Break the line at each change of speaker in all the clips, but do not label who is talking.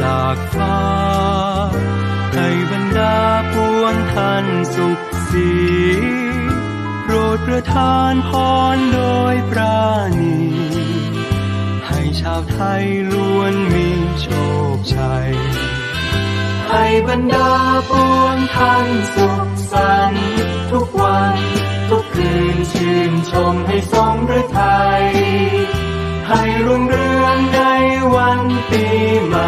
จากฟ้า ให้บรรดาปวงท่านสุขสีโปรดประทานพรโดยปราณี ให้ชาวไทยล้วนมีโชคชัย ให้บรรดาปวงท่านสุขสันต์ทุกวันทุกคืนชื่นชมให้สมฤทัยให้รุ่งเรืองในวันปีใหม่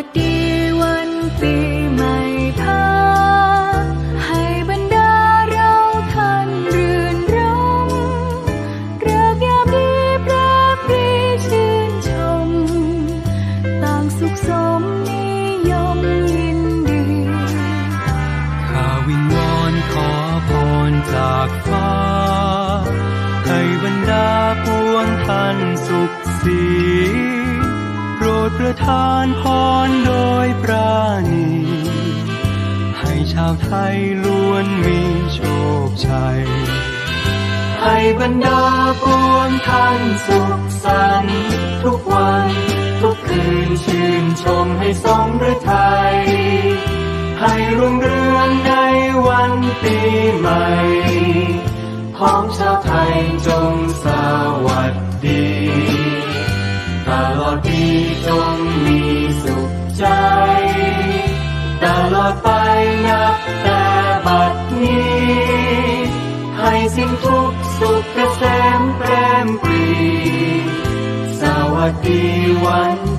สวัสดีวันปีใหม่พาให้บรรดาเราท่านรื่นรมเริกยามดีพระปรีชื่นชม ต่างสุขสมนิยมยินดี
ข้าวิงวอนขอพรจากฟ้า ให้บรรดาปวงท่านสุขสี ประทานพรโดยปราณีให้ชาวไทยล้วนมีโชคชัย ให้บรรดาปวงท่านสุขสันต์ทุกวัน ทุกคืนชื่นชมให้สมฤทัยให้รุ่งเรืองในวันปีใหม่พ้องชาวไทยจงสวัสดี ตลอดปีจง เกษมแปรมปรี สวัสดีวัน